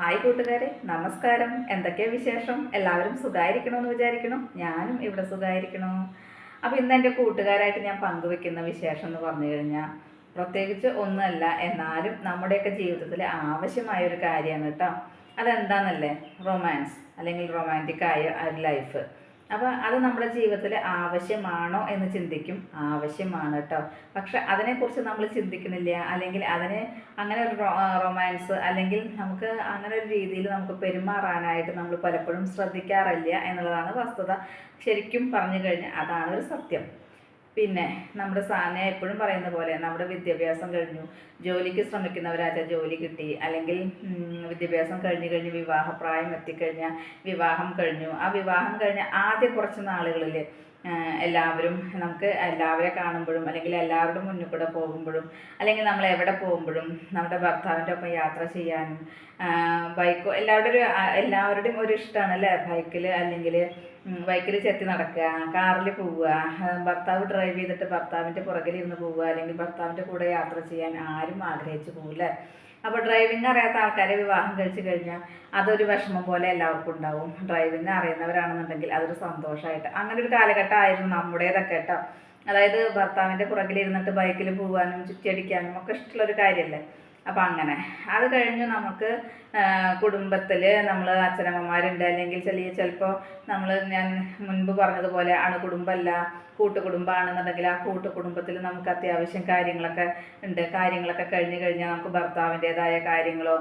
Hi കൂട്ടുകാരെ നമസ്കാരം. എന്തൊക്കെയാ വിശേഷം? എല്ലാവരും സുഖമായിരിക്കണമെന്ന് വിചാരിക്കണം ഞാനും ഇവിടെ സുഖമായിരിക്കണം അപ്പോൾ ഇന്ന് എന്റെ കൂട്ടുകാരായിട്ട് ഞാൻ പങ്കുവെക്കുന്ന വിശേഷം എന്ന് പറഞ്ഞു കഴിഞ്ഞാൽ പ്രത്യേകിച്ച് ഒന്നുമല്ല എന്നാലും നമ്മുടെയൊക്കെ ജീവിതത്തിൽ ആവശ്യമായ ഒരു കാര്യമാണ് കേട്ടോ. അതെന്താണെന്നല്ലേ റൊമാൻസ് അല്ലെങ്കിൽ റൊമാന്റിക് ആയ ഒരു ലൈഫ്. അപ്പോൾ അത് നമ്മുടെ ജീവിതത്തിൽ ആവശ്യമാണോ എന്ന് ചിന്തിക്കും. ആവശ്യമാണ് കേട്ടോ പക്ഷെ അതിനെക്കുറിച്ച് നമ്മൾ ചിന്തിക്കുന്നില്ല. അല്ലെങ്കിൽ അതിന് അങ്ങനെ ഒരു റൊമാൻസ് അല്ലെങ്കിൽ നമുക്ക് അങ്ങനെ ഒരു രീതിയിൽ നമുക്ക് പെരുമാറാനായിട്ട് നമ്മൾ പലപ്പോഴും ശ്രദ്ധിക്കാറില്ല എന്നുള്ളതാണ് വസ്തുത. ശരിക്കും പറഞ്ഞു കഴിഞ്ഞാൽ അതാണ് ഒരു സത്യം. പിന്നെ നമ്മുടെ സാധനം എപ്പോഴും പറയുന്ന പോലെ നമ്മുടെ വിദ്യാഭ്യാസം കഴിഞ്ഞു. ജോലിക്ക് ശ്രമിക്കുന്നവരാച്ച ജോലി കിട്ടി. അല്ലെങ്കിൽ വിദ്യാഭ്യാസം കഴിഞ്ഞു കഴിഞ്ഞ് വിവാഹപ്രായം എത്തിക്കഴിഞ്ഞാൽ വിവാഹം കഴിഞ്ഞു. ആ വിവാഹം കഴിഞ്ഞ ആദ്യ കുറച്ച് നാളുകളിൽ എല്ലാവരും നമുക്ക് എല്ലാവരെ കാണുമ്പോഴും അല്ലെങ്കിൽ എല്ലാവരുടെ മുന്നിൽ കൂടെ പോകുമ്പോഴും അല്ലെങ്കിൽ നമ്മൾ എവിടെ പോകുമ്പോഴും നമ്മുടെ ഭർത്താവിന്റെ ഒപ്പം യാത്ര ചെയ്യാനും ബൈക്കോ എല്ലാവരുടെ ഒരു എല്ലാവരുടെയും ഒരു ഇഷ്ടമാണ് അല്ലേ? ബൈക്കിൽ അല്ലെങ്കിൽ ബൈക്കിൽ ചെത്തി നടക്കുക കാറിൽ പോവുക ഭർത്താവ് ഡ്രൈവ് ചെയ്തിട്ട് ഭർത്താവിന്റെ പുറകിലിരുന്ന് പോവുക അല്ലെങ്കിൽ ഭർത്താവിന്റെ കൂടെ യാത്ര ചെയ്യാൻ ആരും ആഗ്രഹിച്ചു പോകില്ല അപ്പോൾ ഡ്രൈവിംഗ് അറിയാത്ത ആൾക്കാരെ വിവാഹം കഴിച്ചു കഴിഞ്ഞാൽ അതൊരു വിഷമം പോലെ എല്ലാവർക്കും ഉണ്ടാവും. ഡ്രൈവിംഗ് അറിയുന്നവരാണെന്നുണ്ടെങ്കിൽ അതൊരു സന്തോഷമായിട്ട് അങ്ങനെ ഒരു കാലഘട്ടമായിരുന്നു നമ്മുടേതൊക്കെ കേട്ടോ. അതായത് ഭർത്താവിന്റെ പുറകിലിരുന്നിട്ട് ബൈക്കിൽ പോകാനും ചുറ്റിയടിക്കാനും ഒക്കെ ഇഷ്ടമുള്ളൊരു കാര്യമല്ലേ? അപ്പം അങ്ങനെ. അത് കഴിഞ്ഞ് നമുക്ക് കുടുംബത്തിൽ നമ്മൾ അച്ഛനമ്മമാരുണ്ട്. അല്ലെങ്കിൽ ചെറിയ ചിലപ്പോൾ നമ്മൾ ഞാൻ മുൻപ് പറഞ്ഞതുപോലെ അണുകുടുംബമല്ല കൂട്ടുകുടുംബമാണെന്നുണ്ടെങ്കിൽ ആ കൂട്ടുകുടുംബത്തിൽ നമുക്ക് അത്യാവശ്യം കാര്യങ്ങളൊക്കെ ഉണ്ട്. കാര്യങ്ങളൊക്കെ കഴിഞ്ഞ് കഴിഞ്ഞാൽ നമുക്ക് ഭർത്താവിന്റെതായ കാര്യങ്ങളോ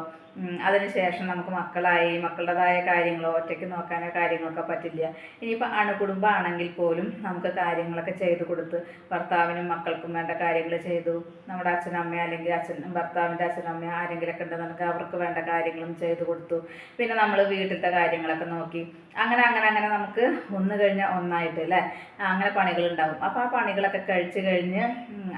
അതിനുശേഷം നമുക്ക് മക്കളായി മക്കളുടേതായ കാര്യങ്ങളോ ഒറ്റയ്ക്ക് നോക്കാനോ കാര്യങ്ങളൊക്കെ പറ്റില്ല. ഇനിയിപ്പോൾ അണുകുടുംബമാണെങ്കിൽ പോലും നമുക്ക് കാര്യങ്ങളൊക്കെ ചെയ്തു കൊടുത്ത് ഭർത്താവിനും മക്കൾക്കും വേണ്ട കാര്യങ്ങൾ ചെയ്തു. നമ്മുടെ അച്ഛനമ്മ അല്ലെങ്കിൽ അച്ഛൻ ഭർത്താവിന്റെ അച്ഛനമ്മ ആരെങ്കിലൊക്കെ ഉണ്ടെന്നുണ്ടെങ്കിൽ അവർക്ക് വേണ്ട കാര്യങ്ങളും ചെയ്തു കൊടുത്തു. പിന്നെ നമ്മൾ വീട്ടിലത്തെ കാര്യങ്ങളൊക്കെ നോക്കി. അങ്ങനെ അങ്ങനെ അങ്ങനെ നമുക്ക് ഒന്ന് കഴിഞ്ഞാൽ ഒന്നായിട്ട് അല്ലേ? അങ്ങനെ പണികളുണ്ടാവും. അപ്പോൾ ആ പണികളൊക്കെ കഴിച്ച് കഴിഞ്ഞ്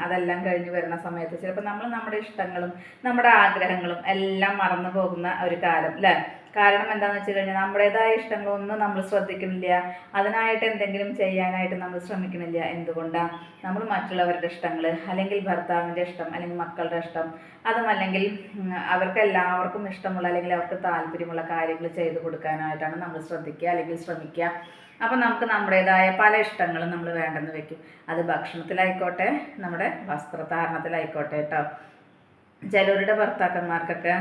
അതെല്ലാം കഴിഞ്ഞ് വരുന്ന സമയത്ത് ചിലപ്പോൾ നമ്മൾ നമ്മുടെ ഇഷ്ടങ്ങളും നമ്മുടെ ആഗ്രഹങ്ങളും എല്ലാം മറന്നു പോകുന്ന ഒരു കാലം അല്ലേ കാരണം എന്താണെന്ന് വെച്ച് കഴിഞ്ഞാൽ നമ്മുടേതായ ഇഷ്ടങ്ങളൊന്നും നമ്മൾ ശ്രദ്ധിക്കുന്നില്ല. അതിനായിട്ട് എന്തെങ്കിലും ചെയ്യാനായിട്ട് നമ്മൾ ശ്രമിക്കുന്നില്ല എന്തുകൊണ്ടാണ് നമ്മൾ മറ്റുള്ളവരുടെ ഇഷ്ടങ്ങൾ അല്ലെങ്കിൽ ഭർത്താവിന്റെ ഇഷ്ടം അല്ലെങ്കിൽ മക്കളുടെ ഇഷ്ടം അതുമല്ലെങ്കിൽ അവർക്ക് എല്ലാവർക്കും ഇഷ്ടമുള്ള അല്ലെങ്കിൽ അവർക്ക് താല്പര്യമുള്ള കാര്യങ്ങൾ ചെയ്തു കൊടുക്കാനായിട്ടാണ് നമ്മൾ ശ്രദ്ധിക്കുക അല്ലെങ്കിൽ ശ്രമിക്കുക. അപ്പം നമുക്ക് നമ്മുടേതായ പല ഇഷ്ടങ്ങളും നമ്മൾ വേണ്ടെന്ന് വെക്കും. അത് ഭക്ഷണത്തിലായിക്കോട്ടെ നമ്മുടെ വസ്ത്രധാരണത്തിലായിക്കോട്ടെ കേട്ടോ ചിലവരുടെ ഭർത്താക്കന്മാർക്കൊക്കെ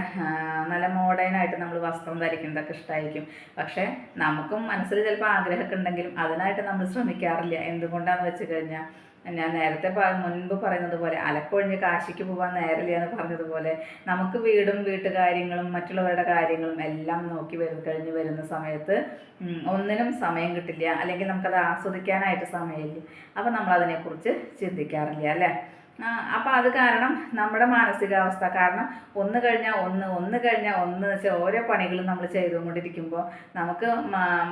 നല്ല മോഡേണായിട്ട് നമ്മൾ വസ്ത്രം ധരിക്കുന്നതൊക്കെ ഇഷ്ടമായിരിക്കും പക്ഷേ നമുക്കും മനസ്സിൽ ചിലപ്പോൾ ആഗ്രഹമൊക്കെ ഉണ്ടെങ്കിലും അതിനായിട്ട് നമ്മൾ ശ്രമിക്കാറില്ല. എന്തുകൊണ്ടാണെന്ന് വെച്ച് കഴിഞ്ഞാൽ ഞാൻ നേരത്തെ മുൻപ് പറയുന്നത് പോലെ അലക്കൊഴിഞ്ഞ് കാശിക്ക് പോകാൻ നേരില്ല എന്ന് പറഞ്ഞതുപോലെ നമുക്ക് വീടും വീട്ടുകാര്യങ്ങളും മറ്റുള്ളവരുടെ കാര്യങ്ങളും എല്ലാം നോക്കി വരും കഴിഞ്ഞ് വരുന്ന സമയത്ത് ഒന്നിനും സമയം കിട്ടില്ല. അല്ലെങ്കിൽ നമുക്കത് ആസ്വദിക്കാനായിട്ട് സമയമില്ല. അപ്പോൾ നമ്മളതിനെക്കുറിച്ച് ചിന്തിക്കാറില്ല അല്ലേ? അപ്പോൾ അത് കാരണം നമ്മുടെ മാനസികാവസ്ഥ. കാരണം ഒന്ന് കഴിഞ്ഞാൽ ഒന്ന് ഒന്ന് കഴിഞ്ഞാൽ ഒന്ന് വെച്ചാൽ ഓരോ പണികളും നമ്മൾ ചെയ്തുകൊണ്ടിരിക്കുമ്പോൾ നമുക്ക്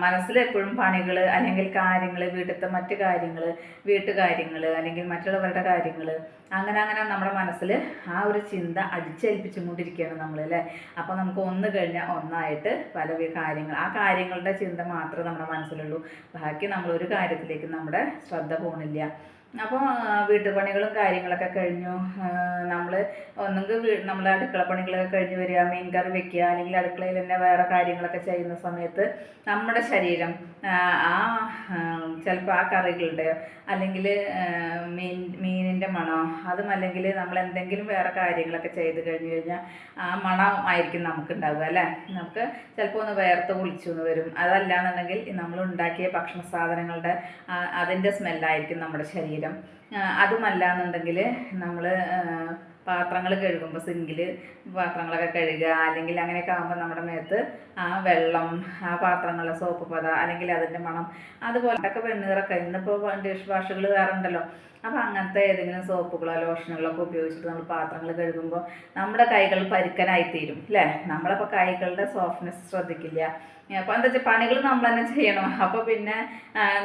മനസ്സിലെപ്പോഴും പണികൾ അല്ലെങ്കിൽ കാര്യങ്ങൾ വീട്ടിലത്തെ മറ്റു കാര്യങ്ങൾ വീട്ടുകാര്യങ്ങൾ അല്ലെങ്കിൽ മറ്റുള്ളവരുടെ കാര്യങ്ങൾ അങ്ങനെ അങ്ങനെ നമ്മുടെ മനസ്സിൽ ആ ഒരു ചിന്ത അടിച്ചേൽപ്പിച്ചും കൊണ്ടിരിക്കുകയാണ് നമ്മൾ അല്ലേ? അപ്പോൾ നമുക്ക് ഒന്ന് കഴിഞ്ഞാൽ ഒന്നായിട്ട് പല കാര്യങ്ങൾ. ആ കാര്യങ്ങളുടെ ചിന്ത മാത്രമേ നമ്മുടെ മനസ്സിലുള്ളൂ. ബാക്കി നമ്മൾ ഒരു കാര്യത്തിലേക്ക് നമ്മുടെ ശ്രദ്ധ പോകണില്ല അപ്പോൾ വീട്ടുപണികളും കാര്യങ്ങളൊക്കെ കഴിഞ്ഞു. നമ്മൾ ഒന്നുകിൽ വീ നമ്മൾ അടുക്കള പണികളൊക്കെ കഴിഞ്ഞ് വരിക മീൻ കറി വെക്കുക അല്ലെങ്കിൽ അടുക്കളയിൽ തന്നെ വേറെ കാര്യങ്ങളൊക്കെ ചെയ്യുന്ന സമയത്ത് നമ്മുടെ ശരീരം ആ ചിലപ്പോൾ ആ കറികളുടെ അല്ലെങ്കിൽ മീൻ മീനിന്റെ മണോ അതും അല്ലെങ്കിൽ നമ്മൾ എന്തെങ്കിലും വേറെ കാര്യങ്ങളൊക്കെ ചെയ്ത് കഴിഞ്ഞ് കഴിഞ്ഞാൽ ആ മണം ആയിരിക്കും നമുക്കുണ്ടാവുക അല്ലേ? നമുക്ക് ചിലപ്പോൾ ഒന്ന് വേർത്ത് കുളിച്ചു എന്ന് വരും. അതല്ലാന്നുണ്ടെങ്കിൽ നമ്മൾ ഉണ്ടാക്കിയ ഭക്ഷണ സാധനങ്ങളുടെ അതിന്റെ സ്മെല്ലായിരിക്കും നമ്മുടെ ശരീരം. ആ, അതുമല്ല എന്നുണ്ടെങ്കിൽ നമ്മൾ പാത്രങ്ങൾ കഴുകുമ്പോൾ സിങ്കിൽ പാത്രങ്ങളൊക്കെ കഴുകുക. അല്ലെങ്കിൽ അങ്ങനെയൊക്കെ ആകുമ്പോൾ നമ്മുടെ മേത്ത് ആ വെള്ളം ആ പാത്രങ്ങളിലെ സോപ്പ് പത അല്ലെങ്കിൽ അതിന്റെ മണം അതുപോലത്തെ വെണ്ണീറൊക്കെ. ഇന്നിപ്പോൾ ഡിഷ് വാഷുകൾ വേറെ ഉണ്ടല്ലോ. അപ്പോൾ അങ്ങനത്തെ ഏതെങ്കിലും സോപ്പുകളോ ലോഷനുകളോ ഒക്കെ ഉപയോഗിച്ചിട്ട് നമ്മൾ പാത്രങ്ങൾ കഴുകുമ്പോൾ നമ്മുടെ കൈകൾ പരുക്കനായിത്തീരും അല്ലേ? നമ്മളപ്പോൾ കൈകളുടെ സോഫ്റ്റ്നെസ് ശ്രദ്ധിക്കില്ല. അപ്പോൾ എന്താ വെച്ചാൽ പണികൾ നമ്മൾ തന്നെ ചെയ്യണം. അപ്പോൾ പിന്നെ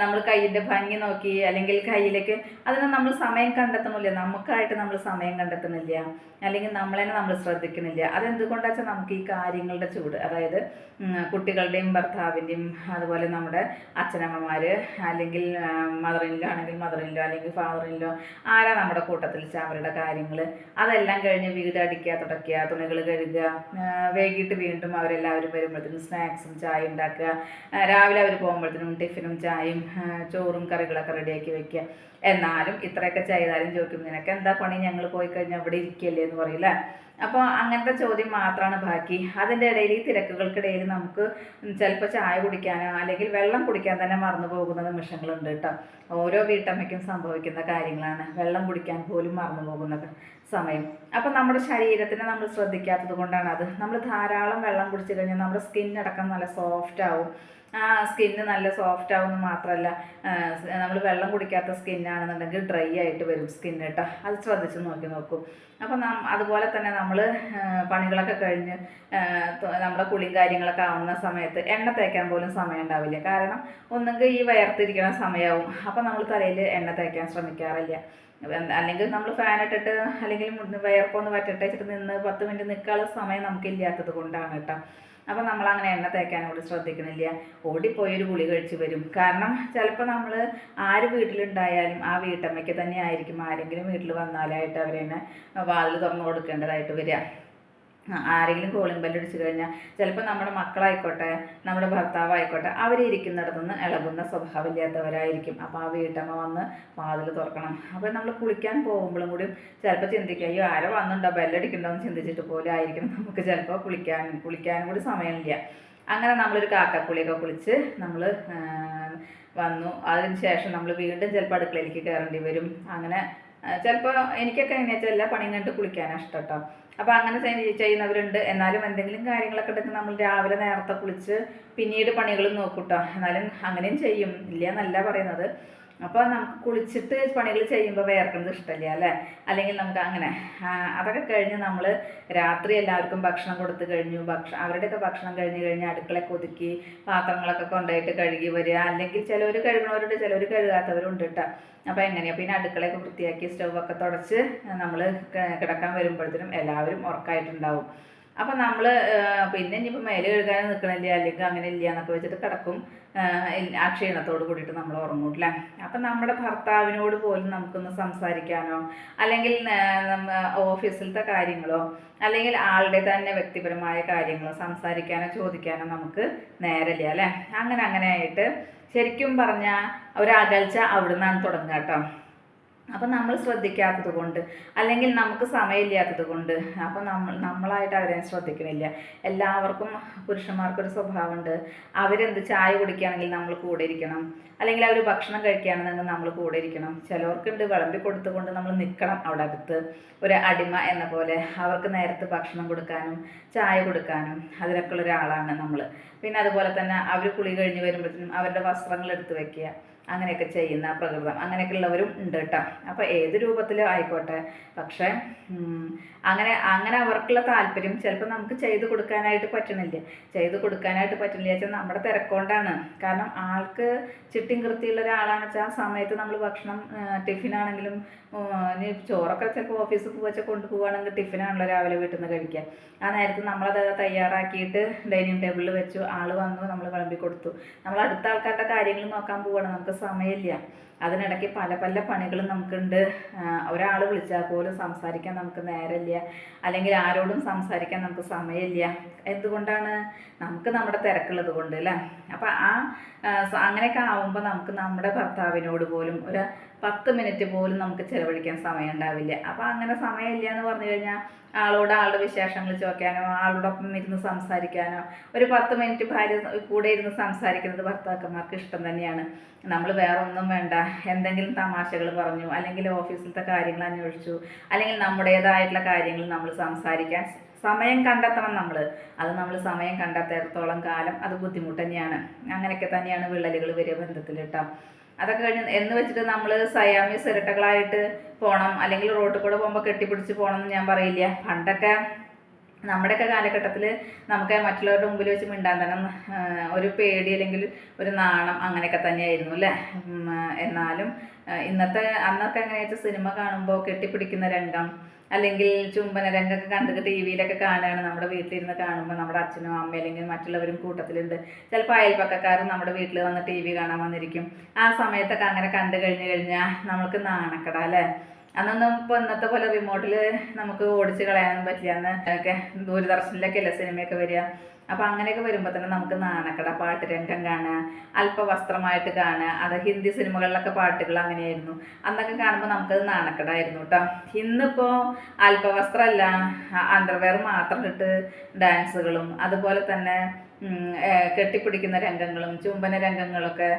നമ്മൾ കയ്യിന്റെ ഭംഗി നോക്കി അല്ലെങ്കിൽ കയ്യിലേക്ക് അതിനെ നമ്മൾ സമയം കണ്ടെത്തുന്നില്ല. നമുക്കായിട്ട് നമ്മൾ സമയം കണ്ടെത്തുന്നില്ല. അല്ലെങ്കിൽ നമ്മളെ നമ്മൾ ശ്രദ്ധിക്കുന്നില്ല. അതെന്തുകൊണ്ടാണെന്ന് വെച്ചാൽ നമുക്ക് ഈ കാര്യങ്ങളുടെ ചൂട്. അതായത് കുട്ടികളുടെയും ഭർത്താവിന്റെയും അതുപോലെ നമ്മുടെ അച്ഛനമ്മമാർ അല്ലെങ്കിൽ മദറിനിലോ ആണെങ്കിൽ മദറിനിലോ അല്ലെങ്കിൽ ഫാദറിനിലോ ആരാ നമ്മുടെ കൂട്ടത്തിൽ അവരുടെ കാര്യങ്ങൾ അതെല്ലാം കഴിഞ്ഞ് വീട് അടിക്കുക തുടയ്ക്കുക തുണികൾ കഴുകുക വൈകിട്ട് വീണ്ടും അവരെല്ലാവരും വരുമ്പോഴത്തേനും സ്നാക്സും ചായ ഉണ്ടാക്കുക. രാവിലെ അവർ പോകുമ്പോഴത്തേനും ടിഫിനും ചായയും ചോറും കറികളൊക്കെ റെഡിയാക്കി വെക്കുക. എന്നാലും ഇത്രയൊക്കെ ചെയ്താലും ചോദിക്കും നിനക്ക് എന്താ പണി? ഞങ്ങൾ പോയി കഴിഞ്ഞാൽ അവിടെ ഇരിക്കല്ലേ? എന്ന് പറയില്ല അപ്പോൾ അങ്ങനത്തെ ചോദ്യം മാത്രമാണ് ബാക്കി. അതിന്റെ ഇടയിൽ ഈ തിരക്കുകൾക്കിടയിൽ നമുക്ക് ചിലപ്പോൾ ചായ കുടിക്കാനോ അല്ലെങ്കിൽ വെള്ളം കുടിക്കാൻ തന്നെ മറന്നു പോകുന്ന നിമിഷങ്ങളുണ്ട് കേട്ടോ. ഓരോ വീട്ടമ്മയ്ക്കും സംഭവിക്കുന്ന കാര്യങ്ങളാണ് വെള്ളം കുടിക്കാൻ പോലും മറന്നു പോകുന്നത്. സമയം. അപ്പം നമ്മുടെ ശരീരത്തിനെ നമ്മൾ ശ്രദ്ധിക്കാത്തത് കൊണ്ടാണ് അത്. നമ്മൾ ധാരാളം വെള്ളം കുടിച്ചു കഴിഞ്ഞാൽ നമ്മുടെ സ്കിന്നടക്കം നല്ല സോഫ്റ്റ് ആവും. ആ സ്കിന്ന് നല്ല സോഫ്റ്റ് ആവുമെന്ന് മാത്രമല്ല നമ്മൾ വെള്ളം കുടിക്കാത്ത സ്കിന്നാണെന്നുണ്ടെങ്കിൽ ഡ്രൈ ആയിട്ട് വരും സ്കിന്ന് കേട്ടോ അത് ശ്രദ്ധിച്ച് നോക്കി നോക്കൂ. അപ്പോൾ നാം അതുപോലെ തന്നെ നമ്മൾ പണികളൊക്കെ കഴിഞ്ഞ് നമ്മുടെ കുളിയും കാര്യങ്ങളൊക്കെ ആവുന്ന സമയത്ത് എണ്ണ തേക്കാൻ പോലും സമയം ഉണ്ടാവില്ല. കാരണം ഒന്നെങ്കിൽ ഈ വയർത്തിരിക്കണ സമയമാവും അപ്പോൾ നമ്മൾ തലയിൽ എണ്ണ തേക്കാൻ ശ്രമിക്കാറില്ല. അല്ലെങ്കിൽ നമ്മൾ ഫാൻ ഇട്ടിട്ട് അല്ലെങ്കിൽ വയർപ്പൊന്ന് വറ്റട്ടെ നിന്ന് പത്ത് മിനിറ്റ് നിൽക്കാനുള്ള സമയം നമുക്കില്ലാത്തത് കൊണ്ടാണ് കേട്ടോ അപ്പം നമ്മൾ അങ്ങനെ എണ്ണ തേക്കാൻ കൂടി ശ്രദ്ധിക്കണില്ല. ഓടിപ്പോയി ഒരു ഗുളി കഴിച്ച് വരും. കാരണം ചിലപ്പോൾ നമ്മൾ ആര് വീട്ടിലുണ്ടായാലും ആ വീട്ടമ്മയ്ക്ക് തന്നെ ആയിരിക്കും. ആരെങ്കിലും വീട്ടിൽ വന്നാലായിട്ട് അവരെന്നെ വാതിൽ തുറന്നു കൊടുക്കേണ്ടതായിട്ട് വരിക ആരെങ്കിലും കോളിംഗ് ബെല്ല് അടിച്ചു കഴിഞ്ഞാൽ ചിലപ്പോൾ നമ്മുടെ മക്കളായിക്കോട്ടെ നമ്മുടെ ഭർത്താവായിക്കോട്ടെ അവരിയ്ക്കുന്നിടത്തുനിന്ന് ഇളകുന്ന സ്വഭാവമില്ലാത്തവരായിരിക്കും. അപ്പോൾ ആ വീട്ടമ്മ വന്ന് വാതിൽ തുറക്കണം. അപ്പോൾ നമ്മൾ കുളിക്കാൻ പോകുമ്പോഴും കൂടി ചിലപ്പോൾ ചിന്തിക്കുക അയ്യോ ആരോ വന്നുണ്ടോ ബെല്ലടിക്കണ്ടോ എന്ന് ചിന്തിച്ചിട്ട് പോലും ആയിരിക്കും. നമുക്ക് ചിലപ്പോൾ കുളിക്കാൻ കുളിക്കാനും കൂടി സമയമില്ല. അങ്ങനെ നമ്മളൊരു കാക്കക്കുളിയൊക്കെ കുളിച്ച് നമ്മൾ വന്നു. അതിന് ശേഷം നമ്മൾ വീണ്ടും ചിലപ്പോൾ അടുക്കളയിലേക്ക് കയറേണ്ടി വരും. അങ്ങനെ ചിലപ്പോൾ എനിക്കൊക്കെ എങ്ങനെയാ വെച്ചാൽ എല്ലാ പണിയും കണ്ടിട്ട് കുളിക്കാനാണ് ഇഷ്ടം കേട്ടോ അപ്പോൾ അങ്ങനെ ചെയ്യ- ചെയ്യുന്നവരുണ്ട്. എന്നാലും എന്തെങ്കിലും കാര്യങ്ങളൊക്കെ ഉണ്ടെങ്കിൽ നമ്മൾ രാവിലെ നേരത്തെ കുളിച്ച് പിന്നീട് പണികളും നോക്കൂട്ടോ. എന്നാലും അങ്ങനെയും ചെയ്യും. ഇല്ല എന്നല്ല പറയുന്നത്. അപ്പോൾ നമുക്ക് കുളിച്ചിട്ട് പണികൾ ചെയ്യുമ്പോൾ വേർക്കുന്നത് ഇഷ്ടമില്ല അല്ലേ? അല്ലെങ്കിൽ നമുക്ക് അങ്ങനെ അതൊക്കെ കഴിഞ്ഞ് നമ്മൾ രാത്രി എല്ലാവർക്കും ഭക്ഷണം കൊടുത്തു കഴിഞ്ഞു ഭക്ഷണം അവരുടെയൊക്കെ ഭക്ഷണം കഴിഞ്ഞ് കഴിഞ്ഞ് അടുക്കളയൊക്കെ ഒതുക്കി പാത്രങ്ങളൊക്കെ കൊണ്ടുപോയിട്ട് കഴുകി വരിക. അല്ലെങ്കിൽ ചിലവർ കഴുകണവരുണ്ട് ചിലവർ കഴുകാത്തവരുണ്ട് കേട്ടോ അപ്പോൾ എങ്ങനെയാണ് പിന്നെ അടുക്കളയൊക്കെ വൃത്തിയാക്കി സ്റ്റൗവൊക്കെ തുടച്ച് നമ്മൾ കിടക്കാൻ വരുമ്പോഴത്തേനും എല്ലാവരും ഉറക്കമായിട്ടുണ്ടാവും അപ്പം നമ്മൾ പിന്നെ ഇനിയിപ്പോൾ മേലെ കഴുകാൻ നിൽക്കണില്ല അല്ലെങ്കിൽ അങ്ങനെ ഇല്ല എന്നൊക്കെ വെച്ചിട്ട് കിടക്കും. ആ, ക്ഷീണത്തോട് കൂടിയിട്ട് നമ്മൾ ഉറങ്ങൂട്ടില്ല അപ്പം നമ്മുടെ ഭർത്താവിനോട് പോലും നമുക്കൊന്ന് സംസാരിക്കാനോ അല്ലെങ്കിൽ ഓഫീസിലത്തെ കാര്യങ്ങളോ അല്ലെങ്കിൽ ആളുടെ തന്നെ വ്യക്തിപരമായ കാര്യങ്ങളോ സംസാരിക്കാനോ ചോദിക്കാനോ നമുക്ക് നേരമില്ല അല്ലേ? അങ്ങനെ അങ്ങനെ ആയിട്ട് ശരിക്കും പറഞ്ഞാൽ ഒരകൽച്ച അവിടെ നിന്നാണ് തുടങ്ങുക കേട്ടോ. അപ്പം നമ്മൾ ശ്രദ്ധിക്കാത്തത് കൊണ്ട്. അല്ലെങ്കിൽ നമുക്ക് സമയമില്ലാത്തത് കൊണ്ട്. അപ്പം നമ്മൾ നമ്മളായിട്ട് അവരെ ശ്രദ്ധിക്കണില്ല. എല്ലാവർക്കും പുരുഷന്മാർക്കൊരു സ്വഭാവമുണ്ട്. അവരെന്ത് ചായ കുടിക്കുകയാണെങ്കിൽ നമ്മൾ കൂടെ ഇരിക്കണം. അല്ലെങ്കിൽ അവർ ഭക്ഷണം കഴിക്കുകയാണെന്നുണ്ടെങ്കിൽ നമ്മൾ കൂടെ ഇരിക്കണം. ചിലവർക്കുണ്ട് വിളമ്പി കൊടുത്തുകൊണ്ട് നമ്മൾ നിൽക്കണം അവിടെ അടുത്ത്. ഒരു അടിമ എന്ന പോലെ അവർക്ക് നേരത്തെ ഭക്ഷണം കൊടുക്കാനും ചായ കൊടുക്കാനും അതിനൊക്കെ ഉള്ള ഒരാളാണ് നമ്മൾ പിന്നെ അതുപോലെ തന്നെ അവർ കുളി കഴിഞ്ഞ് വരുമ്പോഴത്തേനും അവരുടെ വസ്ത്രങ്ങൾ എടുത്ത് വെക്കുക. അങ്ങനെയൊക്കെ ചെയ്യുന്ന പ്രകൃതം അങ്ങനെയൊക്കെ ഉള്ളവരും ഉണ്ട് കേട്ടോ. അപ്പോൾ ഏത് രൂപത്തിലും ആയിക്കോട്ടെ. പക്ഷേ അങ്ങനെ അങ്ങനെ അവർക്കുള്ള താല്പര്യം ചിലപ്പോൾ നമുക്ക് ചെയ്തു കൊടുക്കാനായിട്ട് പറ്റണില്ല. ചെയ്തു കൊടുക്കാനായിട്ട് പറ്റണില്ല വെച്ചാൽ നമ്മുടെ തിരക്കൊണ്ടാണ്. കാരണം ആൾക്ക് ചിട്ടിയും കൃത്യമുള്ള ഒരാളാണെന്ന് വെച്ചാൽ ആ സമയത്ത് നമ്മൾ ഭക്ഷണം ടിഫിനാണെങ്കിലും ഇനി ചോറൊക്കെ ചിലപ്പോൾ ഓഫീസിൽ പോവച്ച കൊണ്ടുപോവുകയാണെങ്കിൽ ടിഫിനാണല്ലോ രാവിലെ വീട്ടിൽ നിന്ന് കഴിക്കുക ആ നേരത്ത് നമ്മളത് തയ്യാറാക്കിയിട്ട് ഡൈനിങ് ടേബിളിൽ വെച്ചു. ആൾ വന്നു നമ്മൾ വിളമ്പി കൊടുത്തു. നമ്മൾ അടുത്ത ആൾക്കാരുടെ കാര്യങ്ങൾ നോക്കാൻ പോവുകയാണ് നമുക്ക് സമയമില്ല. അതിനിടയ്ക്ക് പല പല പണികളും നമുക്കുണ്ട്. ഒരാൾ വിളിച്ചാൽ പോലും സംസാരിക്കാൻ നമുക്ക് നേരമില്ല. അല്ലെങ്കിൽ ആരോടും സംസാരിക്കാൻ നമുക്ക് സമയമില്ല. എന്തുകൊണ്ടാണ്? നമുക്ക് നമ്മുടെ തിരക്കുള്ളത് കൊണ്ട് അല്ലേ? അപ്പം ആ അങ്ങനെയൊക്കെ ആവുമ്പോൾ നമുക്ക് നമ്മുടെ ഭർത്താവിനോട് പോലും ഒരു പത്ത് മിനിറ്റ് പോലും നമുക്ക് ചിലവഴിക്കാൻ സമയം ഉണ്ടാവില്ല അപ്പോൾ അങ്ങനെ സമയമില്ല എന്ന് പറഞ്ഞു കഴിഞ്ഞാൽ ആളോട് ആളുടെ വിശേഷങ്ങൾ ചോദിക്കാനോ ആളോടൊപ്പം ഇരുന്ന് സംസാരിക്കാനോ ഒരു പത്ത് മിനിറ്റ് ഭാര്യ കൂടെ ഇരുന്ന് സംസാരിക്കുന്നത് ഭർത്താക്കന്മാർക്ക് ഇഷ്ടം തന്നെയാണ്. നമ്മൾ വേറെ ഒന്നും വേണ്ട. എന്തെങ്കിലും തമാശകൾ പറഞ്ഞു അല്ലെങ്കിൽ ഓഫീസിലത്തെ കാര്യങ്ങൾ അന്വേഷിച്ചു അല്ലെങ്കിൽ നമ്മുടേതായിട്ടുള്ള കാര്യങ്ങൾ നമ്മൾ സംസാരിക്കാൻ സമയം കണ്ടെത്തണം നമ്മൾ അത് നമ്മൾ സമയം കണ്ടെത്തേടത്തോളം കാലം അത് ബുദ്ധിമുട്ട് തന്നെയാണ്. അങ്ങനെയൊക്കെ തന്നെയാണ് വിള്ളലുകൾ വരിക ബന്ധത്തിൽ കേട്ടോ. അതൊക്കെ കഴിഞ്ഞ് എന്ന് വെച്ചിട്ട് നമ്മൾ സയാമീസ് ഇരട്ടകളായിട്ട് പോകണം അല്ലെങ്കിൽ റോട്ടിൽ കൂടെ പോകുമ്പോൾ കെട്ടിപ്പിടിച്ച് പോകണം എന്ന് ഞാൻ പറയില്ല. പണ്ടൊക്കെ നമ്മുടെയൊക്കെ കാലഘട്ടത്തിൽ നമുക്ക് മറ്റുള്ളവരുടെ മുമ്പിൽ വെച്ച് മിണ്ടാൻ തന്നെ ഒരു പേടി അല്ലെങ്കിൽ ഒരു നാണം അങ്ങനെയൊക്കെ തന്നെയായിരുന്നു അല്ലേ? എന്നാലും ഇന്നത്തെ അന്നൊക്കെ എങ്ങനെയാ സിനിമ കാണുമ്പോൾ കെട്ടിപ്പിടിക്കുന്ന രംഗം അല്ലെങ്കിൽ ചുംബന രംഗമൊക്കെ കണ്ടിട്ട് ടി വിയിലൊക്കെ കാണുകയാണ്. നമ്മുടെ വീട്ടിലിരുന്ന് കാണുമ്പോൾ നമ്മുടെ അച്ഛനും അമ്മയും അല്ലെങ്കിൽ മറ്റുള്ളവരും കൂട്ടത്തിലുണ്ട്. ചിലപ്പോൾ അയൽപ്പക്കക്കാരും നമ്മുടെ വീട്ടിൽ വന്ന് ടി വി കാണാൻ വന്നിരിക്കും. ആ സമയത്തൊക്കെ അങ്ങനെ കണ്ടു കഴിഞ്ഞു കഴിഞ്ഞാൽ നമുക്ക് നാണക്കട അല്ലേ? അന്നൊന്നും ഇപ്പോൾ ഇന്നത്തെ പോലെ റിമോട്ടിൽ നമുക്ക് ഓടിച്ച് കളയാനൊന്നും പറ്റില്ല. ഒക്കെ ദൂരദർശനിലൊക്കെയല്ലേ സിനിമയൊക്കെ വരിക. അപ്പോൾ അങ്ങനെയൊക്കെ വരുമ്പോൾ തന്നെ നമുക്ക് നാണക്കട പാട്ട് രംഗം കാണുക അല്പവസ്ത്രമായിട്ട് കാണുക അത് ഹിന്ദി സിനിമകളിലൊക്കെ പാട്ടുകൾ അങ്ങനെയായിരുന്നു. അന്നൊക്കെ കാണുമ്പോൾ നമുക്കത് നാണക്കടായിരുന്നു കേട്ടോ ഇന്നിപ്പോൾ അല്പവസ്ത്രമല്ല അണ്ടർവെയർ മാത്രം ഇട്ട് ഡാൻസുകളും അതുപോലെ തന്നെ കെട്ടിപ്പിടിക്കുന്ന രംഗങ്ങളും ചുംബന രംഗങ്ങളൊക്കെ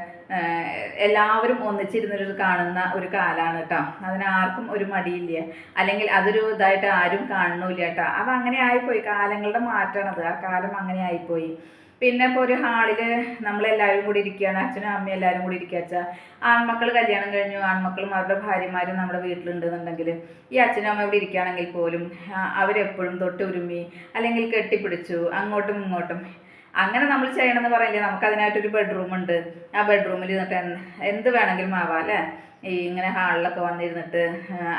എല്ലാവരും ഒന്നിച്ചിരുന്നൊരു കാണുന്ന ഒരു കാലാണ് കേട്ടോ അതിനാർക്കും ഒരു മടിയില്ല. അല്ലെങ്കിൽ അതൊരു ഇതായിട്ട് ആരും കാണുന്നില്ല കേട്ടോ അത് അങ്ങനെ ആയിപ്പോയി. കാലങ്ങളുടെ മാറ്റമാണത് ആ കാലം അങ്ങനെ ആയിപ്പോയി. പിന്നെ ഇപ്പോൾ ഒരു ഹാളിൽ നമ്മളെല്ലാവരും കൂടി ഇരിക്കുകയാണ്. അച്ഛനും അമ്മയും എല്ലാവരും കൂടി ഇരിക്കുക. അച്ഛാ ആൺമക്കൾ കല്യാണം കഴിഞ്ഞു. ആൺമക്കളും അവരുടെ ഭാര്യമാരും നമ്മുടെ വീട്ടിലുണ്ടെന്നുണ്ടെങ്കിൽ ഈ അച്ഛനും അമ്മ ഇവിടെ ഇരിക്കുകയാണെങ്കിൽ പോലും അവരെപ്പോഴും തൊട്ട് ഉരുമി അല്ലെങ്കിൽ കെട്ടിപ്പിടിച്ചു അങ്ങോട്ടും ഇങ്ങോട്ടും അങ്ങനെ നമ്മൾ ചെയ്യണമെന്ന് പറയില്ലേ? നമുക്ക് അതിനായിട്ടൊരു ബെഡ്റൂം ഉണ്ട്. ആ ബെഡ്റൂമിൽ ഇരുന്നിട്ട് എന്ത് വേണമെങ്കിലും ആവാം അല്ലേ? ഈ ഇങ്ങനെ ഹാളിലൊക്കെ വന്നിരുന്നിട്ട്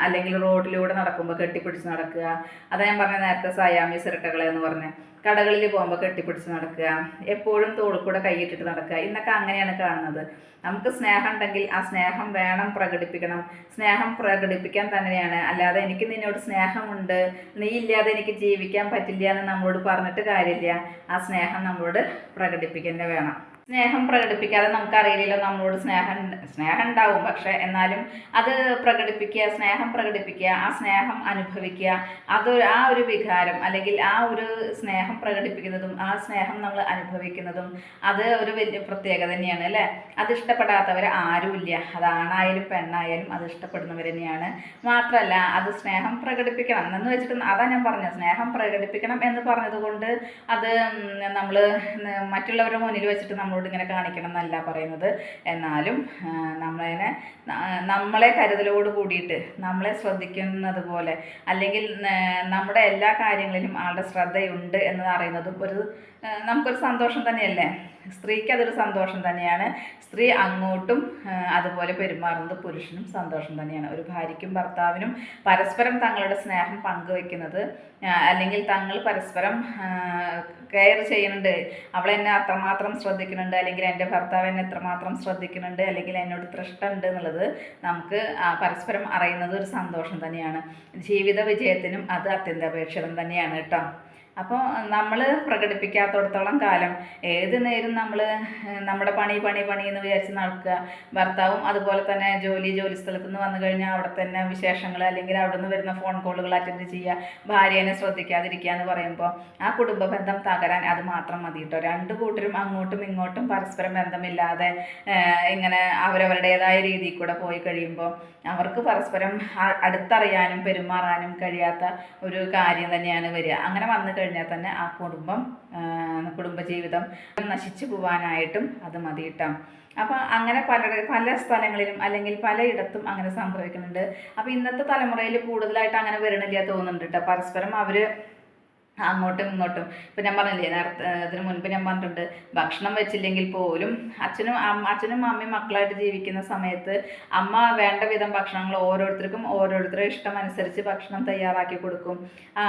അല്ലെങ്കിൽ റോഡിലൂടെ നടക്കുമ്പോൾ കെട്ടിപ്പിടിച്ച് നടക്കുക. അതാ ഞാൻ പറഞ്ഞ നേരത്തെ സയാമി സിരട്ടകളെന്ന് പറഞ്ഞ്. കടകളിൽ പോകുമ്പോൾ കെട്ടിപ്പിടിച്ച് നടക്കുക. എപ്പോഴും തോളിൽ കൂടെ കൈയിട്ടിട്ട് നടക്കുക. ഇന്നൊക്കെ അങ്ങനെയാണ് കാണുന്നത്. നമുക്ക് സ്നേഹം ഉണ്ടെങ്കിൽ ആ സ്നേഹം വേണം പ്രകടിപ്പിക്കണം. സ്നേഹം പ്രകടിപ്പിക്കാൻ തന്നെയാണ്. അല്ലാതെ എനിക്ക് നിന്നോട് സ്നേഹമുണ്ട്. നീ ഇല്ലാതെ എനിക്ക് ജീവിക്കാൻ പറ്റില്ല എന്ന് നമ്മളോട് പറഞ്ഞിട്ട് കാര്യമില്ല. ആ സ്നേഹം നമ്മളോട് പ്രകടിപ്പിക്കുക വേണം. സ്നേഹം പ്രകടിപ്പിക്കാതെ നമുക്കറിയില്ലല്ലോ നമ്മളോട് സ്നേഹം സ്നേഹം ഉണ്ടാവും. പക്ഷെ എന്നാലും അത് പ്രകടിപ്പിക്കുക സ്നേഹം പ്രകടിപ്പിക്കുക ആ സ്നേഹം അനുഭവിക്കുക അത് ആ ഒരു വികാരം അല്ലെങ്കിൽ ആ ഒരു സ്നേഹം പ്രകടിപ്പിക്കുന്നതും ആ സ്നേഹം നമ്മൾ അനുഭവിക്കുന്നതും അത് ഒരു വലിയ പ്രത്യേകത തന്നെയാണ് അല്ലേ? അത് ഇഷ്ടപ്പെടാത്തവർ ആരുമില്ല. അത് ആണായാലും പെണ്ണായാലും അത് ഇഷ്ടപ്പെടുന്നവർ തന്നെയാണ്. മാത്രമല്ല അത് സ്നേഹം പ്രകടിപ്പിക്കണം എന്ന് വെച്ചിട്ട് അതാ ഞാൻ പറഞ്ഞത്. സ്നേഹം പ്രകടിപ്പിക്കണം എന്ന് പറഞ്ഞതുകൊണ്ട് അത് നമ്മൾ മറ്റുള്ളവരുടെ മുന്നിൽ വെച്ചിട്ട് നമ്മളോട് ഇങ്ങനെ കാണിക്കണം എന്നല്ല പറയുന്നത്. എന്നാലും നമ്മളതിനെ നമ്മളെ കരുതലോട് കൂടിയിട്ട് നമ്മളെ ശ്രദ്ധിക്കുന്നത് പോലെ അല്ലെങ്കിൽ നമ്മുടെ എല്ലാ കാര്യങ്ങളിലും ആളുടെ ശ്രദ്ധയുണ്ട് എന്ന് അറിയുന്നതും ഒരു നമുക്കൊരു സന്തോഷം തന്നെയല്ലേ? സ്ത്രീക്ക് അതൊരു സന്തോഷം തന്നെയാണ്. സ്ത്രീ അങ്ങോട്ടും അതുപോലെ പെരുമാറുന്നത് പുരുഷനും സന്തോഷം തന്നെയാണ്. ഒരു ഭാര്യയ്ക്കും ഭർത്താവിനും പരസ്പരം തങ്ങളുടെ സ്നേഹം പങ്കുവെക്കുന്നത് അല്ലെങ്കിൽ തങ്ങൾ പരസ്പരം കെയർ ചെയ്യുന്നുണ്ട്. അവൾ എന്നെ അത്രമാത്രം ശ്രദ്ധിക്കുന്നുണ്ട് അല്ലെങ്കിൽ എന്റെ ഭർത്താവ് എന്നെ എത്രമാത്രം ശ്രദ്ധിക്കുന്നുണ്ട് അല്ലെങ്കിൽ എന്നോട് ഇത്ര ഇഷ്ടമുണ്ട് എന്നുള്ളത് നമുക്ക് പരസ്പരം അറിയുന്നത് ഒരു സന്തോഷം തന്നെയാണ്. ജീവിത വിജയത്തിനും അത് അത്യന്താപേക്ഷിതം തന്നെയാണ് കേട്ടോ. അപ്പോൾ നമ്മൾ പ്രകടിപ്പിക്കാത്തടത്തോളം കാലം ഏത് നേരം നമ്മൾ നമ്മുടെ പണി പണി പണി എന്ന് വിചാരിച്ച് നടക്കുക. ഭർത്താവും അതുപോലെ തന്നെ ജോലി ജോലി സ്ഥലത്ത് നിന്ന് വന്നു കഴിഞ്ഞാൽ അവിടെ തന്നെ വിശേഷങ്ങൾ അല്ലെങ്കിൽ അവിടെ നിന്ന് വരുന്ന ഫോൺ കോളുകൾ അറ്റൻഡ് ചെയ്യുക ഭാര്യേനെ ശ്രദ്ധിക്കാതിരിക്കുക എന്ന് പറയുമ്പോൾ ആ കുടുംബ ബന്ധം തകരാൻ അത് മാത്രം മതി കേട്ടോ. രണ്ട് കൂട്ടരും അങ്ങോട്ടും ഇങ്ങോട്ടും പരസ്പരം ബന്ധമില്ലാതെ ഇങ്ങനെ അവരവരുടേതായ രീതിയിൽ കൂടെ പോയി കഴിയുമ്പോൾ അവർക്ക് പരസ്പരം അടുത്തറിയാനും പെരുമാറാനും കഴിയാത്ത ഒരു കാര്യം തന്നെയാണ് വരിക. അങ്ങനെ വന്നു കഴിഞ്ഞാൽ തന്നെ ആ കുടുംബം കുടുംബജീവിതം നശിച്ചു പോവാനായിട്ടും അത് മതി കേട്ടോ അപ്പോൾ അങ്ങനെ പല പല സ്ഥലങ്ങളിലും അല്ലെങ്കിൽ പലയിടത്തും അങ്ങനെ സംഭവിക്കുന്നുണ്ട്. അപ്പോൾ ഇന്നത്തെ തലമുറയിൽ കൂടുതലായിട്ട് അങ്ങനെ വരണില്ല തോന്നുന്നുണ്ട് കേട്ടോ പരസ്പരം അവർ അങ്ങോട്ടും ഇങ്ങോട്ടും. ഇപ്പം ഞാൻ പറഞ്ഞില്ലേ നേരത്തെ ഇതിന് മുൻപ് ഞാൻ പറഞ്ഞിട്ടുണ്ട് ഭക്ഷണം വെച്ചില്ലെങ്കിൽ പോലും അച്ഛനും അച്ഛനും അമ്മയും മക്കളായിട്ട് ജീവിക്കുന്ന സമയത്ത് അമ്മ വേണ്ട വിധം ഭക്ഷണങ്ങൾ ഓരോരുത്തർക്കും ഓരോരുത്തരുടെ ഇഷ്ടം അനുസരിച്ച് ഭക്ഷണം തയ്യാറാക്കി കൊടുക്കും. ആ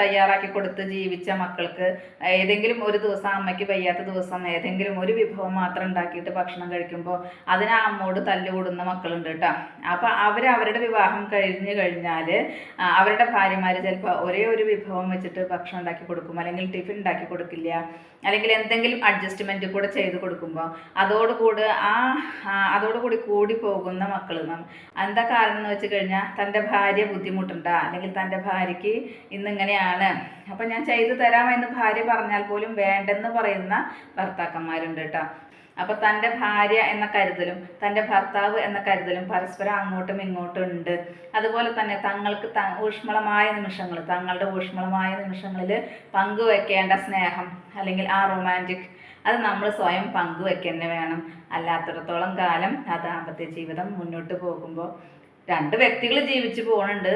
തയ്യാറാക്കി കൊടുത്ത് ജീവിച്ച മക്കൾക്ക് ഏതെങ്കിലും ഒരു ദിവസം അമ്മയ്ക്ക് വയ്യാത്ത ദിവസം ഏതെങ്കിലും ഒരു വിഭവം മാത്രം ഉണ്ടാക്കിയിട്ട് ഭക്ഷണം കഴിക്കുമ്പോൾ അതിന് ആ അമ്മോട് തല്ലുകൂടുന്ന മക്കളുണ്ട് കേട്ടോ. അപ്പോൾ അവർ അവരുടെ വിവാഹം കഴിഞ്ഞ് കഴിഞ്ഞാൽ അവരുടെ ഭാര്യമാർ ചിലപ്പോൾ ഒരേ ഒരു വിഭവം വെച്ചിട്ട് ഭക്ഷണം ഉണ്ടാക്കി കൊടുക്കും അല്ലെങ്കിൽ ടിഫിൻ ഉണ്ടാക്കി കൊടുക്കില്ല അല്ലെങ്കിൽ എന്തെങ്കിലും അഡ്ജസ്റ്റ്മെന്റ് കൂടെ ചെയ്ത് കൊടുക്കുമ്പോൾ അതോടുകൂടി ആ, അതോടുകൂടി കൂടി പോകുന്ന മക്കൾ എന്താ കാരണം എന്ന് വെച്ച് കഴിഞ്ഞാൽ തന്റെ ഭാര്യ ബുദ്ധിമുട്ടുണ്ട അല്ലെങ്കിൽ തന്റെ ഭാര്യയ്ക്ക് ഇന്നിങ്ങനെയാണ്. അപ്പം ഞാൻ ചെയ്തു തരാമെന്ന് ഭാര്യ പറഞ്ഞാൽ പോലും വേണ്ടെന്ന് പറയുന്ന ഭർത്താക്കന്മാരുണ്ട് കേട്ടോ. അപ്പോൾ തന്റെ ഭാര്യ എന്ന കരുതലും തന്റെ ഭർത്താവ് എന്ന കരുതലും പരസ്പരം അങ്ങോട്ടും ഇങ്ങോട്ടും ഉണ്ട്. അതുപോലെ തന്നെ തങ്ങൾക്ക് ഊഷ്മളമായ നിമിഷങ്ങൾ തങ്ങളുടെ ഊഷ്മളമായ നിമിഷങ്ങളിൽ പങ്കുവെക്കേണ്ട സ്നേഹം അല്ലെങ്കിൽ ആ റൊമാന്റിക് അത് നമ്മൾ സ്വയം പങ്കുവെക്കന്നെ വേണം. അല്ലാത്തിടത്തോളം കാലം ആ ദാമ്പത്യ ജീവിതം മുന്നോട്ട് പോകുമ്പോൾ രണ്ട് വ്യക്തികൾ ജീവിച്ചു പോകുന്നുണ്ട്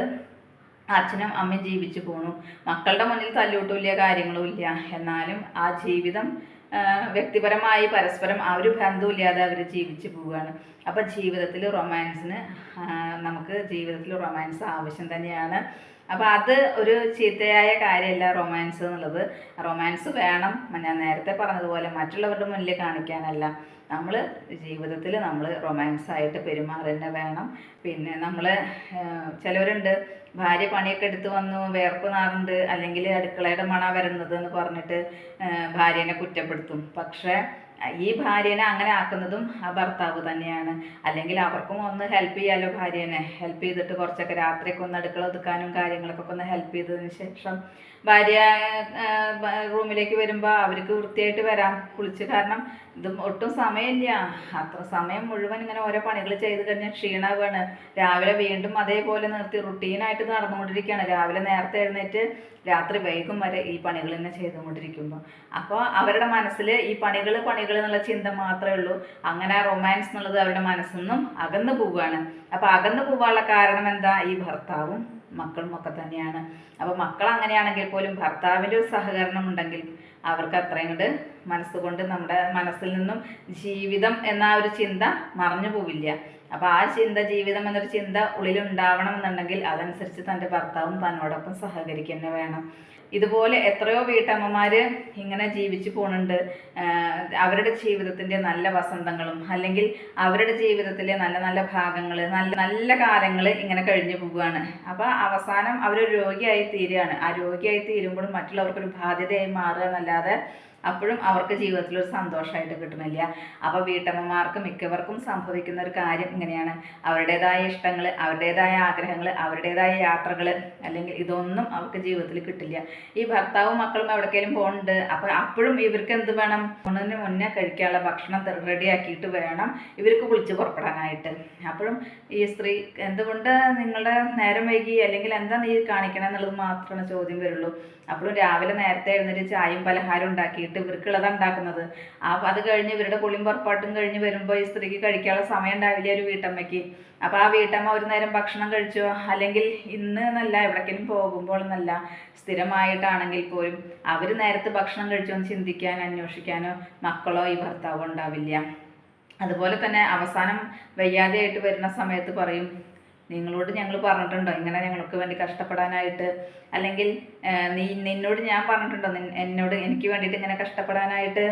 അച്ഛനും അമ്മയും ജീവിച്ചു പോണു. മക്കളുടെ മുന്നിൽ തല്ലൂട്ടില്ല കാര്യങ്ങളും ഇല്ല. എന്നാലും ആ ജീവിതം വ്യക്തിപരമായി പരസ്പരം ആ ഒരു ബന്ധമില്ലാതെ അവർ ജീവിച്ചു പോവുകയാണ്. അപ്പോൾ ജീവിതത്തിൽ റൊമാൻസിന് നമുക്ക് ജീവിതത്തിൽ റൊമാൻസ് ആവശ്യം തന്നെയാണ്. അപ്പോൾ അത് ഒരു ചീത്തയായ കാര്യമല്ല റൊമാൻസ് എന്നുള്ളത്. റൊമാൻസ് വേണം ഞാൻ നേരത്തെ പറഞ്ഞതുപോലെ മറ്റുള്ളവരുടെ മുന്നിൽ കാണിക്കാനല്ല. നമ്മൾ ജീവിതത്തിൽ നമ്മൾ റൊമാൻസ് ആയിട്ട് തന്നെ വേണം. പിന്നെ നമ്മൾ ചിലവരുണ്ട് ഭാര്യ പണിയൊക്കെ എടുത്ത് വന്നു വേർപ്പ് നാറുണ്ട് അല്ലെങ്കിൽ അടുക്കളയുടെ മണ വരുന്നത് എന്ന് പറഞ്ഞിട്ട് ഭാര്യനെ കുറ്റപ്പെടുത്തും. പക്ഷേ ഈ ഭാര്യനെ അങ്ങനെ ആക്കുന്നതും ആ ഭർത്താവ് തന്നെയാണ്. അല്ലെങ്കിൽ അവർക്കും ഒന്ന് ഹെൽപ്പ് ചെയ്യാലോ ഭാര്യനെ. ഹെൽപ്പ് ചെയ്തിട്ട് കുറച്ചൊക്കെ രാത്രിയൊക്കെ ഒന്ന് അടുക്കള ഒതുക്കാനും കാര്യങ്ങളൊക്കെ ഒന്ന് ഹെൽപ്പ് ചെയ്തതിന് ശേഷം ഭാര്യ റൂമിലേക്ക് വരുമ്പോൾ അവർക്ക് വൃത്തിയായിട്ട് വരാം. കുളിച്ച് കാരണം ഇത് ഒട്ടും സമയമില്ല. അത്ര സമയം മുഴുവൻ ഇങ്ങനെ ഓരോ പണികൾ ചെയ്ത് കഴിഞ്ഞാൽ ക്ഷീണമാണ് രാവിലെ വീണ്ടും അതേപോലെ നിർത്തി റുട്ടീനായിട്ട് നടന്നുകൊണ്ടിരിക്കുകയാണ്. രാവിലെ നേരത്തെ എഴുന്നേറ്റ് രാത്രി വൈകും വരെ ഈ പണികൾ തന്നെ ചെയ്തുകൊണ്ടിരിക്കുമ്പോൾ അപ്പോൾ അവരുടെ മനസ്സിൽ ഈ പണികൾ പണികൾ എന്നുള്ള ചിന്ത മാത്രമേ ഉള്ളൂ. അങ്ങനെ റൊമാൻസ് എന്നുള്ളത് അവരുടെ മനസ്സിൽ നിന്നും അകന്നു പോവുകയാണ്. അപ്പോൾ അകന്നു പോവാനുള്ള കാരണം എന്താ? ഈ ഭർത്താവും മക്കളും ഒക്കെ തന്നെയാണ്. അപ്പോൾ മക്കൾ അങ്ങനെയാണെങ്കിൽ പോലും ഭർത്താവിന്റെ ഒരു സഹകരണം ഉണ്ടെങ്കിൽ അവർക്ക് അത്രയും കൊണ്ട് മനസ്സുകൊണ്ട് നമ്മുടെ മനസ്സിൽ നിന്നും ജീവിതം എന്ന ഒരു ചിന്ത മറഞ്ഞു പോവില്ല. അപ്പോൾ ആ ചിന്ത ജീവിതം എന്നൊരു ചിന്ത ഉള്ളിൽ ഉണ്ടാവണം എന്നുണ്ടെങ്കിൽ അതനുസരിച്ച് തന്റെ ഭർത്താവും തന്നോടൊപ്പം സഹകരിക്കുക വേണം. ഇതുപോലെ എത്രയോ വീട്ടമ്മമാർ ഇങ്ങനെ ജീവിച്ചു പോകുന്നുണ്ട് അവരുടെ ജീവിതത്തിന്റെ നല്ല വസന്തങ്ങളും അല്ലെങ്കിൽ അവരുടെ ജീവിതത്തിലെ നല്ല നല്ല ഭാഗങ്ങൾ നല്ല നല്ല കാലങ്ങൾ ഇങ്ങനെ കഴിഞ്ഞു പോവുകയാണ് അപ്പോൾ അവസാനം അവരൊരു രോഗിയായി തീരുകയാണ്. ആ രോഗിയായി തീരുമ്പോഴും മറ്റുള്ളവർക്കൊരു ബാധ്യതയായി മാറുക എന്നല്ലാതെ അപ്പോഴും അവർക്ക് ജീവിതത്തിൽ ഒരു സന്തോഷമായിട്ട് കിട്ടുന്നില്ല അപ്പോൾ വീട്ടമ്മമാർക്ക് മിക്കവർക്കും സംഭവിക്കുന്ന ഒരു കാര്യം ഇങ്ങനെയാണ്. അവരുടേതായ ഇഷ്ടങ്ങൾ അവരുടേതായ ആഗ്രഹങ്ങൾ അവരുടേതായ യാത്രകൾ അല്ലെങ്കിൽ ഇതൊന്നും അവർക്ക് ജീവിതത്തിൽ കിട്ടില്ല. ഈ ഭർത്താവും മക്കളും എവിടേക്കെങ്കിലും പോകുന്നുണ്ട് അപ്പോൾ അപ്പോഴും ഇവർക്ക് എന്ത് വേണം? ഊണിന് മുന്നേ കഴിക്കാനുള്ള ഭക്ഷണം റെഡിയാക്കിയിട്ട് വേണം ഇവർക്ക് കുളിച്ച് പുറപ്പെടാനായിട്ട്. അപ്പോഴും ഈ സ്ത്രീ എന്തുകൊണ്ട് നിങ്ങളുടെ നേരം വൈകി അല്ലെങ്കിൽ എന്താ നീ കാണിക്കണം എന്നുള്ളത് മാത്രമാണ് ചോദ്യം വരുള്ളൂ. അപ്പോഴും രാവിലെ നേരത്തെ എഴുന്നേറ്റ് ചായയും പലഹാരം ഉണ്ടാക്കിയിട്ട് വേണ്ടിയിട്ട് ഇവർക്കുള്ളത് ഉണ്ടാക്കുന്നത്. ആ അത് കഴിഞ്ഞ് ഇവരുടെ കുളിയും പുറപ്പാട്ടും കഴിഞ്ഞ് വരുമ്പോൾ ഈ സ്ത്രീക്ക് കഴിക്കാനുള്ള സമയം ഉണ്ടാവില്ല ഒരു വീട്ടമ്മയ്ക്ക്. അപ്പോൾ ആ വീട്ടമ്മ ഒരു നേരം ഭക്ഷണം കഴിച്ചോ? അല്ലെങ്കിൽ ഇന്ന് എന്നല്ല എവിടേക്കെങ്കിലും പോകുമ്പോൾ എന്നല്ല സ്ഥിരമായിട്ടാണെങ്കിൽ പോലും അവർ നേരത്തെ ഭക്ഷണം കഴിച്ചോ എന്ന് ചിന്തിക്കാനോ അന്വേഷിക്കാനോ മക്കളോ ഈ ഭർത്താവോ ഉണ്ടാവില്ല. അതുപോലെ തന്നെ അവസാനം വയ്യാതെയായിട്ട് വരുന്ന സമയത്ത് പറയും നിങ്ങളോട് ഞങ്ങൾ പറഞ്ഞിട്ടുണ്ടോ? ഇങ്ങനെ ഞങ്ങൾക്ക് വേണ്ടി കഷ്ടപ്പെടാനായിട്ട്? അല്ലെങ്കിൽ നീ നിന്നോട് ഞാൻ പറഞ്ഞിട്ടുണ്ടോ? എന്നോട് എനിക്ക് വേണ്ടിയിട്ട് ഇങ്ങനെ കഷ്ടപ്പെടാനായിട്ട്?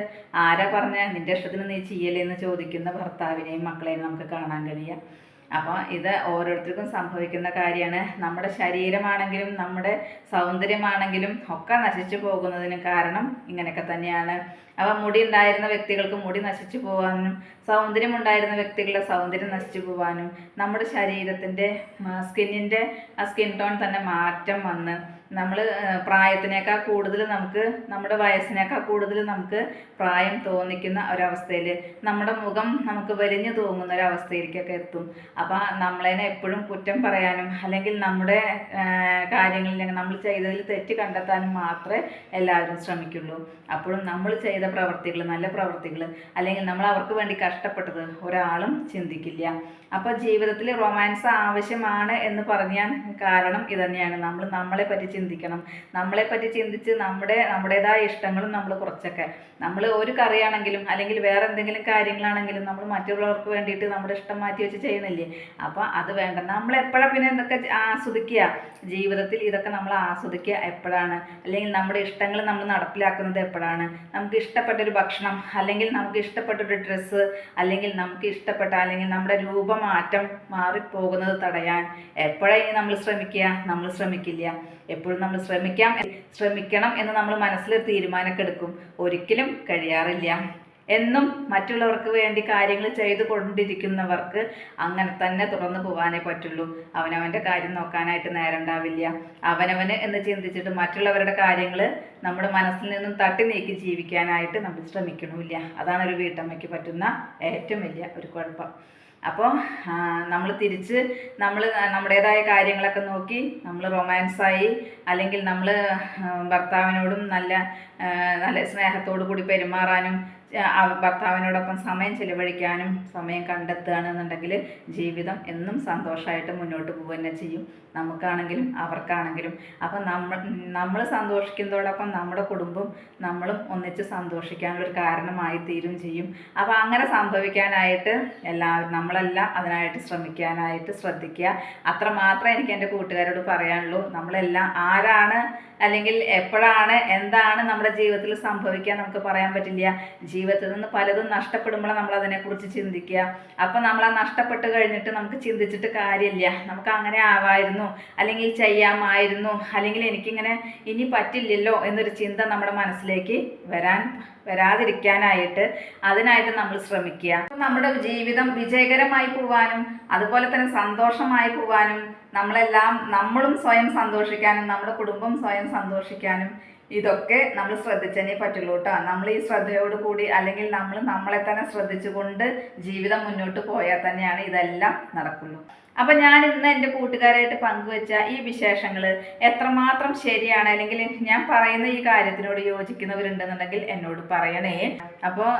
ആരാ പറഞ്ഞ? നിന്റെ ഇഷ്ടത്തിന് നീ എന്ന് ചോദിക്കുന്ന ഭർത്താവിനെയും മക്കളെയും നമുക്ക് കാണാൻ കഴിയുക അപ്പോൾ ഇത് ഓരോരുത്തർക്കും സംഭവിക്കുന്ന കാര്യമാണ്. നമ്മുടെ ശരീരമാണെങ്കിലും നമ്മുടെ സൗന്ദര്യമാണെങ്കിലും ഒക്കെ നശിച്ചു പോകുന്നതിന് കാരണം ഇങ്ങനെയൊക്കെ തന്നെയാണ്. അപ്പോൾ മുടി ഉണ്ടായിരുന്ന വ്യക്തികൾക്ക് മുടി നശിച്ചു പോകാനും സൗന്ദര്യം ഉണ്ടായിരുന്ന വ്യക്തികളുടെ സൗന്ദര്യം നശിച്ചു പോകാനും നമ്മുടെ ശരീരത്തിന്റെ സ്കിന്നിന്റെ ആ സ്കിൻ ടോൺ തന്നെ മാറ്റം വന്ന് നമ്മൾ പ്രായത്തിനേക്കാൾ കൂടുതൽ നമുക്ക് നമ്മുടെ വയസ്സിനേക്കാൾ കൂടുതൽ നമുക്ക് പ്രായം തോന്നിക്കുന്ന ഒരവസ്ഥയിൽ നമ്മുടെ മുഖം നമുക്ക് വലിഞ്ഞു തോന്നുന്ന ഒരവസ്ഥയിലേക്കൊക്കെ എത്തും. അപ്പോൾ നമ്മളതിനെ എപ്പോഴും കുറ്റം പറയാനും അല്ലെങ്കിൽ നമ്മുടെ കാര്യങ്ങളിൽ നമ്മൾ ചെയ്തതിൽ തെറ്റ് കണ്ടെത്താനും മാത്രമേ എല്ലാവരും ശ്രമിക്കുള്ളൂ. അപ്പോഴും നമ്മൾ ചെയ്ത പ്രവർത്തികൾ നല്ല പ്രവർത്തികൾ അല്ലെങ്കിൽ നമ്മൾ അവർക്ക് വേണ്ടി കഷ്ടപ്പെട്ടത് ഒരാളും ചിന്തിക്കില്ല. അപ്പോൾ ജീവിതത്തിൽ റൊമാൻസ് ആവശ്യമാണ് എന്ന് പറഞ്ഞാൽ കാരണം ഇതന്നെയാണ്. നമ്മൾ നമ്മളെ പറ്റി ചിന്തിക്കണം. നമ്മളെ പറ്റി ചിന്തിച്ച് നമ്മുടെ നമ്മുടേതായ ഇഷ്ടങ്ങളും നമ്മൾ കുറച്ചൊക്കെ. നമ്മൾ ഒരു കറിയാണെങ്കിലും അല്ലെങ്കിൽ വേറെ എന്തെങ്കിലും കാര്യങ്ങളാണെങ്കിലും നമ്മൾ മറ്റുള്ളവർക്ക് വേണ്ടിയിട്ട് നമ്മുടെ ഇഷ്ടം മാറ്റി വെച്ച് ചെയ്യുന്നില്ലേ? അപ്പോൾ അത് വേണ്ട. നമ്മൾ എപ്പോഴാണ് പിന്നെ എന്തൊക്കെ ആസ്വദിക്കുക? ജീവിതത്തിൽ ഇതൊക്കെ നമ്മൾ ആസ്വദിക്കുക എപ്പോഴാണ്? അല്ലെങ്കിൽ നമ്മുടെ ഇഷ്ടങ്ങൾ നമ്മൾ നടപ്പിലാക്കുന്നത് എപ്പോഴാണ്? നമുക്ക് ഇഷ്ടപ്പെട്ട ഒരു ഭക്ഷണം അല്ലെങ്കിൽ നമുക്ക് ഇഷ്ടപ്പെട്ട ഒരു ഡ്രസ്സ് അല്ലെങ്കിൽ നമുക്ക് ഇഷ്ടപ്പെട്ട അല്ലെങ്കിൽ നമ്മുടെ രൂപമാറ്റം മാറിപ്പോകുന്നത് തടയാൻ എപ്പോഴാണ് നമ്മൾ ശ്രമിക്കുക? നമ്മൾ ശ്രമിക്കില്ല. എപ്പോഴും നമ്മൾ ശ്രമിക്കാം ശ്രമിക്കണം എന്ന് നമ്മൾ മനസ്സിൽ തീരുമാനമൊക്കെ എടുക്കും. ഒരിക്കലും കഴിയാറില്ല. എന്നും മറ്റുള്ളവർക്ക് വേണ്ടി കാര്യങ്ങൾ ചെയ്തു കൊണ്ടിരിക്കുന്നവർക്ക് അങ്ങനെ തന്നെ തുറന്നു പോകാനേ പറ്റുള്ളൂ. അവനവന്റെ കാര്യം നോക്കാനായിട്ട് നേരം ഉണ്ടാവില്ല. അവനവന് എന്ന് ചിന്തിച്ചിട്ട് മറ്റുള്ളവരുടെ കാര്യങ്ങൾ നമ്മുടെ മനസ്സിൽ നിന്നും തട്ടി നീക്കി ജീവിക്കാനായിട്ട് നമ്മൾ ശ്രമിക്കണമില്ല. അതാണ് ഒരു വീട്ടമ്മയ്ക്ക് പറ്റുന്ന ഏറ്റവും വലിയ ഒരു കുഴപ്പം. അപ്പോൾ നമ്മൾ തിരിച്ച് നമ്മൾ നമ്മുടേതായ കാര്യങ്ങളൊക്കെ നോക്കി നമ്മൾ റൊമാൻസായി അല്ലെങ്കിൽ നമ്മൾ ഭർത്താവിനോടും നല്ല നല്ല സ്നേഹത്തോടു കൂടി പെരുമാറാനും ഭർത്താവിനോടൊപ്പം സമയം ചിലവഴിക്കാനും സമയം കണ്ടെത്തുകയാണെന്നുണ്ടെങ്കിൽ ജീവിതം എന്നും സന്തോഷമായിട്ട് മുന്നോട്ട് പോകുക തന്നെ ചെയ്യും. നമുക്കാണെങ്കിലും അവർക്കാണെങ്കിലും. അപ്പം നമ്മൾ നമ്മൾ സന്തോഷിക്കുന്നതോടൊപ്പം നമ്മുടെ കുടുംബം നമ്മളും ഒന്നിച്ച് സന്തോഷിക്കാനുള്ളൊരു കാരണമായി തീരും ചെയ്യും. അപ്പോൾ അങ്ങനെ സംഭവിക്കാനായിട്ട് എല്ലാവരും നമ്മളെല്ലാം അതിനായിട്ട് ശ്രമിക്കാനായിട്ട് ശ്രദ്ധിക്കുക. അത്രമാത്രം എനിക്ക് എന്റെ കൂട്ടുകാരോട് പറയാനുള്ളൂ. നമ്മളെല്ലാം ആരാണ് അല്ലെങ്കിൽ എപ്പോഴാണ് എന്താണ് നമ്മുടെ ജീവിതത്തിൽ സംഭവിക്കാൻ നമുക്ക് പറയാൻ പറ്റില്ല. ജീവിതത്തിൽ നിന്ന് പലതും നഷ്ടപ്പെടുമ്പോൾ നമ്മൾ അതിനെക്കുറിച്ച് ചിന്തിക്കുക. അപ്പം നമ്മൾ ആ നഷ്ടപ്പെട്ട് കഴിഞ്ഞിട്ട് നമുക്ക് ചിന്തിച്ചിട്ട് കാര്യമില്ല. നമുക്ക് അങ്ങനെ ആവായിരുന്നു അല്ലെങ്കിൽ ചെയ്യാമായിരുന്നു അല്ലെങ്കിൽ എനിക്കിങ്ങനെ ഇനി പറ്റില്ലല്ലോ എന്നൊരു ചിന്ത നമ്മുടെ മനസ്സിലേക്ക് വരാൻ വരാതിരിക്കാനായിട്ട് അതിനായിട്ട് നമ്മൾ ശ്രമിക്കുക. നമ്മുടെ ജീവിതം വിജയകരമായി പോവാനും അതുപോലെ തന്നെ സന്തോഷമായി പോവാനും നമ്മളെല്ലാം നമ്മളും സ്വയം സന്തോഷിക്കാനും നമ്മുടെ കുടുംബം സ്വയം സന്തോഷിക്കാനും ഇതൊക്കെ നമ്മൾ ശ്രദ്ധിച്ചേ പറ്റുള്ളൂ കേട്ടോ നമ്മൾ ഈ ശ്രദ്ധയോട് കൂടി അല്ലെങ്കിൽ നമ്മൾ നമ്മളെ തന്നെ ശ്രദ്ധിച്ചുകൊണ്ട് ജീവിതം മുന്നോട്ട് പോയാൽ തന്നെയാണ് ഇതെല്ലാം നടക്കുള്ളൂ. അപ്പം ഞാൻ ഇന്ന് എന്റെ കൂട്ടുകാരായിട്ട് പങ്കുവെച്ച ഈ വിശേഷങ്ങൾ എത്രമാത്രം ശരിയാണ് അല്ലെങ്കിൽ ഞാൻ പറയുന്ന ഈ കാര്യത്തിനോട് യോജിക്കുന്നവരുണ്ടെന്നുണ്ടെങ്കിൽ എന്നോട് പറയണേ. അപ്പോൾ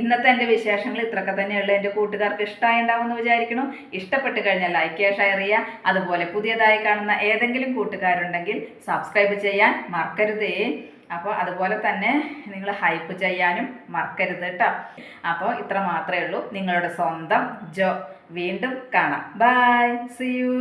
ഇന്നത്തെ എന്റെ വിശേഷങ്ങൾ ഇത്രയൊക്കെ തന്നെയുള്ളൂ. എന്റെ കൂട്ടുകാർക്ക് ഇഷ്ടമായി ഉണ്ടാവുമെന്ന് വിചാരിക്കണം ഇഷ്ടപ്പെട്ട് കഴിഞ്ഞാൽ ലൈക്ക് ചെയ്യുക ഷെയർ ചെയ്യുക. അതുപോലെ പുതിയതായി കാണുന്ന ഏതെങ്കിലും കൂട്ടുകാരുണ്ടെങ്കിൽ സബ്സ്ക്രൈബ് ചെയ്യാൻ മറക്കരുതേ. അപ്പോൾ അതുപോലെ തന്നെ നിങ്ങൾ ഹൈപ്പ് ചെയ്യാനും മറക്കരുത് കേട്ടോ അപ്പോൾ ഇത്ര മാത്രമേ ഉള്ളൂ. നിങ്ങളുടെ സ്വന്തം ജോ. വീണ്ടും കാണാം. By C U